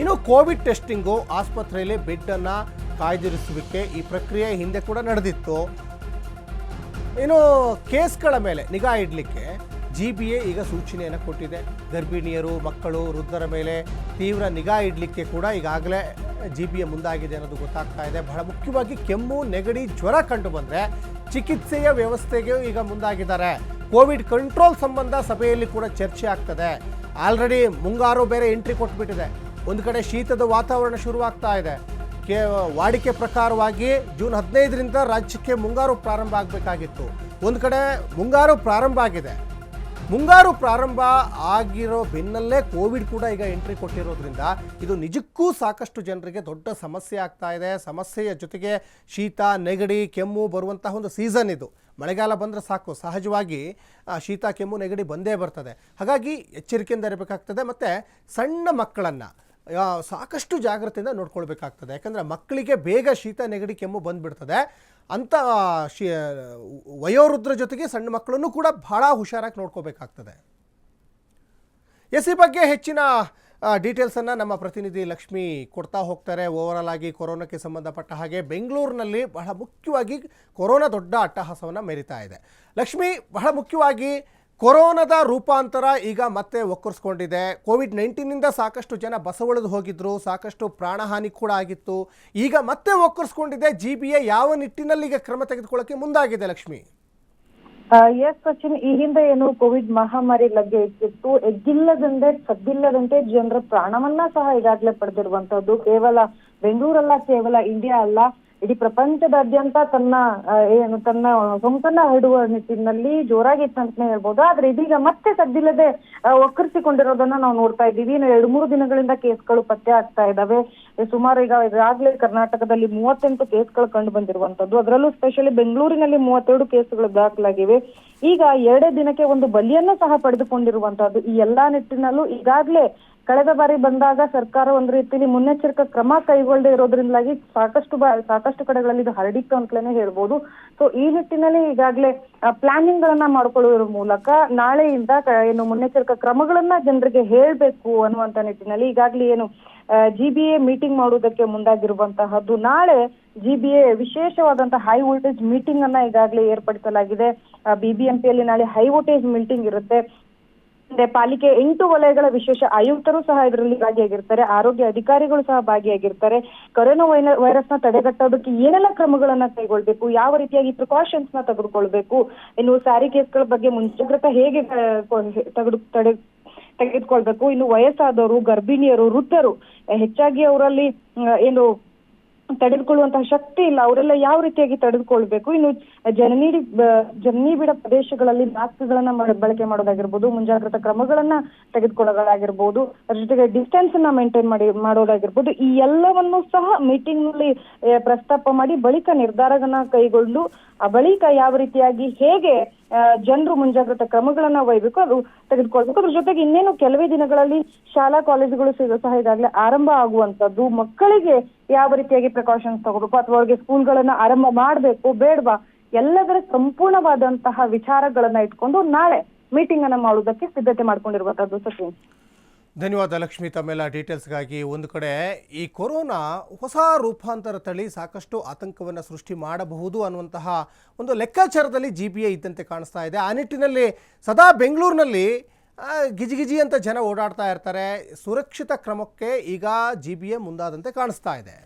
ಇನ್ನು Covid testing ಆಸ್ಪತ್ರೆಯಲ್ಲಿ ಬೆಡ್ಡನ್ನು ಕಾಯ್ದಿರಿಸುವಿಕೆ ಈ ಪ್ರಕ್ರಿಯೆ ಹಿಂದೆ ಕೂಡ ನಡೆದಿತ್ತು. ಇನ್ನು ಕೇಸ್ಗಳ ಮೇಲೆ ನಿಗಾ ಇಡಲಿಕ್ಕೆ ಜಿ ಬಿ ಎ ಈಗ ಸೂಚನೆಯನ್ನು ಕೊಟ್ಟಿದೆ. ಗರ್ಭಿಣಿಯರು, ಮಕ್ಕಳು, ವೃದ್ಧರ ಮೇಲೆ ತೀವ್ರ ನಿಗಾ ಇಡಲಿಕ್ಕೆ ಕೂಡ ಈಗಾಗಲೇ ಜಿ ಬಿ ಎ ಮುಂದಾಗಿದೆ ಅನ್ನೋದು ಗೊತ್ತಾಗ್ತಾ ಇದೆ. ಬಹಳ ಮುಖ್ಯವಾಗಿ ಕೆಮ್ಮು, ನೆಗಡಿ, ಜ್ವರ ಕಂಡು ಬಂದರೆ ಚಿಕಿತ್ಸೆಯ ವ್ಯವಸ್ಥೆಗೆ ಈಗ ಮುಂದಾಗಿದ್ದಾರೆ. ಕೋವಿಡ್ ಕಂಟ್ರೋಲ್ ಸಂಬಂಧ ಸಭೆಯಲ್ಲಿ ಕೂಡ ಚರ್ಚೆ ಆಗ್ತದೆ. ಆಲ್ರೆಡಿ ಮುಂಗಾರು ಬೇರೆ ಎಂಟ್ರಿ ಕೊಟ್ಬಿಟ್ಟಿದೆ. ಒಂದು ಕಡೆ ಶೀತದ ವಾತಾವರಣ ಶುರುವಾಗ್ತಾ ಇದೆ. ಕೆ ವಾಡಿಕೆ ಪ್ರಕಾರವಾಗಿ ಜೂನ್ ಹದಿನೈದರಿಂದ ರಾಜ್ಯಕ್ಕೆ ಮುಂಗಾರು ಪ್ರಾರಂಭ ಆಗಬೇಕಾಗಿತ್ತು. ಒಂದು ಕಡೆ ಮುಂಗಾರು ಪ್ರಾರಂಭ ಆಗಿದೆ. ಮುಂಗಾರು ಪ್ರಾರಂಭ ಆಗಿರೋ ಬೆನ್ನಲ್ಲೇ ಕೋವಿಡ್ ಕೂಡ ಈಗ ಎಂಟ್ರಿ ಕೊಟ್ಟಿರೋದ್ರಿಂದ ಇದು ನಿಜಕ್ಕೂ ಸಾಕಷ್ಟು ಜನರಿಗೆ ದೊಡ್ಡ ಸಮಸ್ಯೆ ಆಗ್ತಾ ಇದೆ. ಸಮಸ್ಯೆಯ ಜೊತೆಗೆ ಶೀತ, ನೆಗಡಿ, ಕೆಮ್ಮು ಬರುವಂತಹ ಒಂದು ಸೀಸನ್ ಇದು. ಮಳೆಗಾಲ ಬಂದರೆ ಸಾಕು. ಸಹಜವಾಗಿ ಶೀತ, ಕೆಮ್ಮು, ನೆಗಡಿ ಬಂದೇ ಬರ್ತದೆ. ಹಾಗಾಗಿ ಎಚ್ಚರಿಕೆಯಿಂದ ಇರಬೇಕಾಗ್ತದೆ. ಮತ್ತು ಸಣ್ಣ ಮಕ್ಕಳನ್ನು ಸಾಕಷ್ಟು ಜಾಗ್ರತೆಯಿಂದ ನೋಡ್ಕೊಳ್ಬೇಕಾಗ್ತದೆ. ಯಾಕಂದರೆ ಮಕ್ಕಳಿಗೆ ಬೇಗ ಶೀತ, ನೆಗಡಿ, ಕೆಮ್ಮು ಬಂದುಬಿಡ್ತದೆ. ಅಂಥ ಶಿ ವಯೋವೃದ್ಧರ ಜೊತೆಗೆ ಸಣ್ಣ ಮಕ್ಕಳನ್ನು ಕೂಡ ಭಾಳ ಹುಷಾರಾಗಿ ನೋಡ್ಕೋಬೇಕಾಗ್ತದೆ. ಎಸ್ ಈ ಬಗ್ಗೆ ಹೆಚ್ಚಿನ ಡೀಟೇಲ್ಸನ್ನು ನಮ್ಮ ಪ್ರತಿನಿಧಿ ಲಕ್ಷ್ಮಿ ಕೊಡ್ತಾ ಹೋಗ್ತಾರೆ. ಓವರಾಲ್ ಆಗಿ ಕೊರೋನಾಕ್ಕೆ ಸಂಬಂಧಪಟ್ಟ ಹಾಗೆ ಬೆಂಗಳೂರಿನಲ್ಲಿ ಬಹಳ ಮುಖ್ಯವಾಗಿ ಕೊರೋನಾ ದೊಡ್ಡ ಅಟ್ಟಹಾಸವನ್ನು ಮೆರಿತಾ ಇದೆ. ಲಕ್ಷ್ಮಿ, ಬಹಳ ಮುಖ್ಯವಾಗಿ ಕೊರೋನಾದ ರೂಪಾಂತರ ಈಗ ಮತ್ತೆ ಒಕ್ಕರ್ಸ್ಕೊಂಡಿದೆ. ಕೋವಿಡ್ ನೈನ್ಟೀನಿಂದ ಸಾಕಷ್ಟು ಜನ ಬಸವಳೆದು ಹೋಗಿದ್ರು, ಸಾಕಷ್ಟು ಪ್ರಾಣಹಾನಿ ಕೂಡ ಆಗಿತ್ತು. ಈಗ ಮತ್ತೆ ಒಕ್ಕರ್ಸ್ಕೊಂಡಿದೆ, ಜಿ ಬಿ ಯಾವ ನಿಟ್ಟಿನಲ್ಲಿ ಈಗ ಕ್ರಮ ತೆಗೆದುಕೊಳ್ಳಕ್ಕೆ ಮುಂದಾಗಿದೆ ಲಕ್ಷ್ಮಿ? ಎಸ್ ಸಚಿನ್, ಈ ಹಿಂದೆ ಏನು ಕೋವಿಡ್ ಮಹಾಮಾರಿ ಲಗ್ಗೆ ಇಟ್ಟಿತ್ತು ಎಗ್ಗಿಲ್ಲದಂತೆ, ಸದ್ದಿಲ್ಲದಂತೆ ಜನರ ಪ್ರಾಣವನ್ನ ಸಹ ಈಗಾಗಲೇ ಪಡೆದಿರುವಂತದ್ದು ಕೇವಲ ಬೆಂಗಳೂರಲ್ಲ, ಕೇವಲ ಇಂಡಿಯಾ ಅಲ್ಲ. ಇಡೀ ಪ್ರಪಂಚದಾದ್ಯಂತ ತನ್ನ ಏನು, ತನ್ನ ಸೊಂಕನ್ನ ಹರಡುವ ನಿಟ್ಟಿನಲ್ಲಿ ಜೋರಾಗಿತ್ತು ಅಂತಾನೆ ಹೇಳ್ಬೋದು. ಆದ್ರೆ ಇದೀಗ ಮತ್ತೆ ಸದ್ದಿಲ್ಲದೆ ಒಕ್ಕರಿಸಿಕೊಂಡಿರೋದನ್ನ ನಾವು ನೋಡ್ತಾ ಇದ್ದೀವಿ. ಇನ್ನು ಎರಡು, ಮೂರು ದಿನಗಳಿಂದ ಕೇಸ್ಗಳು ಪತ್ತೆ ಆಗ್ತಾ ಇದಾವೆ. ಸುಮಾರು ಈಗ ಈಗಾಗಲೇ ಕರ್ನಾಟಕದಲ್ಲಿ ಮೂವತ್ತೆಂಟು ಕೇಸ್ಗಳು ಕಂಡು ಬಂದಿರುವಂತದ್ದು ಅದರಲ್ಲೂ ಸ್ಪೆಷಲಿ ಬೆಂಗಳೂರಿನಲ್ಲಿ ಮೂವತ್ತೆರಡು ಕೇಸ್ಗಳು ದಾಖಲಾಗಿವೆ. ಈಗ ಎರಡೇ ದಿನಕ್ಕೆ ಒಂದು ಬಲಿಯನ್ನು ಸಹ ಪಡೆದುಕೊಂಡಿರುವಂತಹದ್ದು ಈ ಎಲ್ಲಾ ನಿಟ್ಟಿನಲ್ಲೂ ಈಗಾಗಲೇ ಕಳೆದ ಬಾರಿ ಬಂದಾಗ ಸರ್ಕಾರ ಒಂದು ರೀತಿಯಲ್ಲಿ ಮುನ್ನೆಚ್ಚರಿಕಾ ಕ್ರಮ ಕೈಗೊಳ್ಳದೆ ಇರೋದ್ರಿಂದಾಗಿ ಸಾಕಷ್ಟು ಬಾ, ಸಾಕಷ್ಟು ಕಡೆಗಳಲ್ಲಿ ಇದು ಹರಡಿತ್ತು ಅಂತಲೇ ಹೇಳ್ಬೋದು. ಸೊ ಈ ನಿಟ್ಟಿನಲ್ಲಿ ಈಗಾಗಲೇ ಪ್ಲಾನಿಂಗ್ ಗಳನ್ನ ಮಾಡ್ಕೊಳ್ಳುವ ಮೂಲಕ ನಾಳೆಯಿಂದ ಏನು ಮುನ್ನೆಚ್ಚರಿಕಾ ಕ್ರಮಗಳನ್ನ ಜನರಿಗೆ ಹೇಳ್ಬೇಕು ಅನ್ನುವಂತ ನಿಟ್ಟಿನಲ್ಲಿ ಈಗಾಗಲೇ ಏನು ಜಿ ಬಿ ಎ ಮೀಟಿಂಗ್ ಮಾಡುವುದಕ್ಕೆ ಮುಂದಾಗಿರುವಂತಹದ್ದು. ನಾಳೆ ಜಿ ಬಿ ಎ ವಿಶೇಷವಾದಂತಹ ಹೈ ವೋಲ್ಟೇಜ್ ಮೀಟಿಂಗ್ ಅನ್ನ ಈಗಾಗಲೇ ಏರ್ಪಡಿಸಲಾಗಿದೆ. ಬಿಬಿಎಂಪಿಯಲ್ಲಿ ನಾಳೆ ಹೈ ವೋಲ್ಟೇಜ್ ಮೀಟಿಂಗ್ ಇರುತ್ತೆ. ಪಾಲಿಕೆ ಎಂಟು ವಲಯಗಳ ವಿಶೇಷ ಆಯುಕ್ತರು ಸಹ ಇದರಲ್ಲಿ ಭಾಗಿಯಾಗಿರ್ತಾರೆ, ಆರೋಗ್ಯ ಅಧಿಕಾರಿಗಳು ಸಹ ಭಾಗಿಯಾಗಿರ್ತಾರೆ. ಕೊರೋನಾ ವೈರಸ್ನ ತಡೆಗಟ್ಟೋದಕ್ಕೆ ಏನೆಲ್ಲ ಕ್ರಮಗಳನ್ನ ಕೈಗೊಳ್ಬೇಕು, ಯಾವ ರೀತಿಯಾಗಿ ಪ್ರಿಕಾಷನ್ಸ್ನ ತೆಗೆದುಕೊಳ್ಬೇಕು ಇನ್ನು ಸ್ಯಾರಿ ಕೇಸ್ಗಳ ಬಗ್ಗೆ ಮುಂಜಾಗ್ರತೆ ಹೇಗೆ ತೆಗೆದು, ತಡೆ, ತೆಗೆದುಕೊಳ್ಬೇಕು. ಇನ್ನು ವಯಸ್ಸಾದವರು, ಗರ್ಭಿಣಿಯರು, ವೃದ್ಧರು, ಹೆಚ್ಚಾಗಿ ಅವರಲ್ಲಿ ಏನು ತಡೆದುಕೊಳ್ಳುವಂತಹ ಶಕ್ತಿ ಇಲ್ಲ. ಅವರೆಲ್ಲ ಯಾವ ರೀತಿಯಾಗಿ ತಡೆದುಕೊಳ್ಬೇಕು? ಇನ್ನು ಜನನಿ ಜನನಿ ಬಿಡ ಪ್ರದೇಶಗಳಲ್ಲಿ ಮಾಸ್ಕ್ಗಳನ್ನ ಬಳಕೆ ಮಾಡೋದಾಗಿರ್ಬೋದು, ಮುಂಜಾಗ್ರತಾ ಕ್ರಮಗಳನ್ನ ತೆಗೆದುಕೊಳ್ಳೋದಾಗಿರ್ಬೋದು, ಅದ್ರ ಜೊತೆಗೆ ಡಿಸ್ಟೆನ್ಸ್ ಅನ್ನ ಮೇಂಟೈನ್ ಮಾಡಿ, ಮಾಡೋದಾಗಿರ್ಬೋದು, ಈ ಎಲ್ಲವನ್ನು ಸಹ ಮೀಟಿಂಗ್ನಲ್ಲಿ ಪ್ರಸ್ತಾಪ ಮಾಡಿ ಬಳಿಕ ನಿರ್ಧಾರಗಳನ್ನ ಕೈಗೊಂಡು, ಆ ಬಳಿಕ ಯಾವ ರೀತಿಯಾಗಿ ಹೇಗೆ ಜನರು ಮುಂಜಾಗ್ರತಾ ಕ್ರಮಗಳನ್ನ ಒಯ್ಬೇಕು, ಅದು ತೆಗೆದುಕೊಳ್ಬೇಕು. ಅದ್ರ ಜೊತೆಗೆ ಇನ್ನೇನು ಕೆಲವೇ ದಿನಗಳಲ್ಲಿ ಶಾಲಾ ಕಾಲೇಜುಗಳು ಸಹ ಇದಾಗ್ಲೇ ಆರಂಭ ಆಗುವಂತದ್ದು ಮಕ್ಕಳಿಗೆ ಯಾವ ರೀತಿಯಾಗಿ ಪ್ರಿಕಾಷನ್ಸ್ ತಗೋಬೇಕು? ಅಥವಾ ಅವ್ರಿಗೆ ಸ್ಕೂಲ್ಗಳನ್ನ ಆರಂಭ ಮಾಡ್ಬೇಕು, ಬೇಡವಾ? ಎಲ್ಲದರ ಸಂಪೂರ್ಣವಾದಂತಹ ವಿಚಾರಗಳನ್ನ ಇಟ್ಕೊಂಡು ನಾಳೆ ಮೀಟಿಂಗ್ ಅನ್ನ ಮಾಡುವುದಕ್ಕೆ ಸಿದ್ಧತೆ ಮಾಡ್ಕೊಂಡಿರುವಂತದ್ದು ಸಚಿನ್. ಧನ್ಯವಾದ ಲಕ್ಷ್ಮಿ, ತಮ್ಮೆಲ್ಲ ಡೀಟೇಲ್ಸ್ಗಾಗಿ. ಒಂದು ಕಡೆ, ಈ ಕೊರೋನಾ ಹೊಸ ರೂಪಾಂತರ ತಳಿ ಸಾಕಷ್ಟು ಆತಂಕವನ್ನು ಸೃಷ್ಟಿ ಮಾಡಬಹುದು ಅನ್ನುವಂತಹ ಒಂದು ಲೆಕ್ಕಾಚಾರದಲ್ಲಿ ಜಿ ಬಿ ಎ ಇದ್ದಂತೆ ಕಾಣಿಸ್ತಾ ಇದೆ. ಆ ನಿಟ್ಟಿನಲ್ಲಿ ಸದಾ ಬೆಂಗಳೂರಿನಲ್ಲಿ ಗಿಜಿಗಿಜಿ ಅಂತ ಜನ ಓಡಾಡ್ತಾ ಇರ್ತಾರೆ. ಸುರಕ್ಷಿತ ಕ್ರಮಕ್ಕೆ ಈಗ ಜಿ ಬಿ ಎ ಮುಂದಾದಂತೆ ಕಾಣಿಸ್ತಾ ಇದೆ.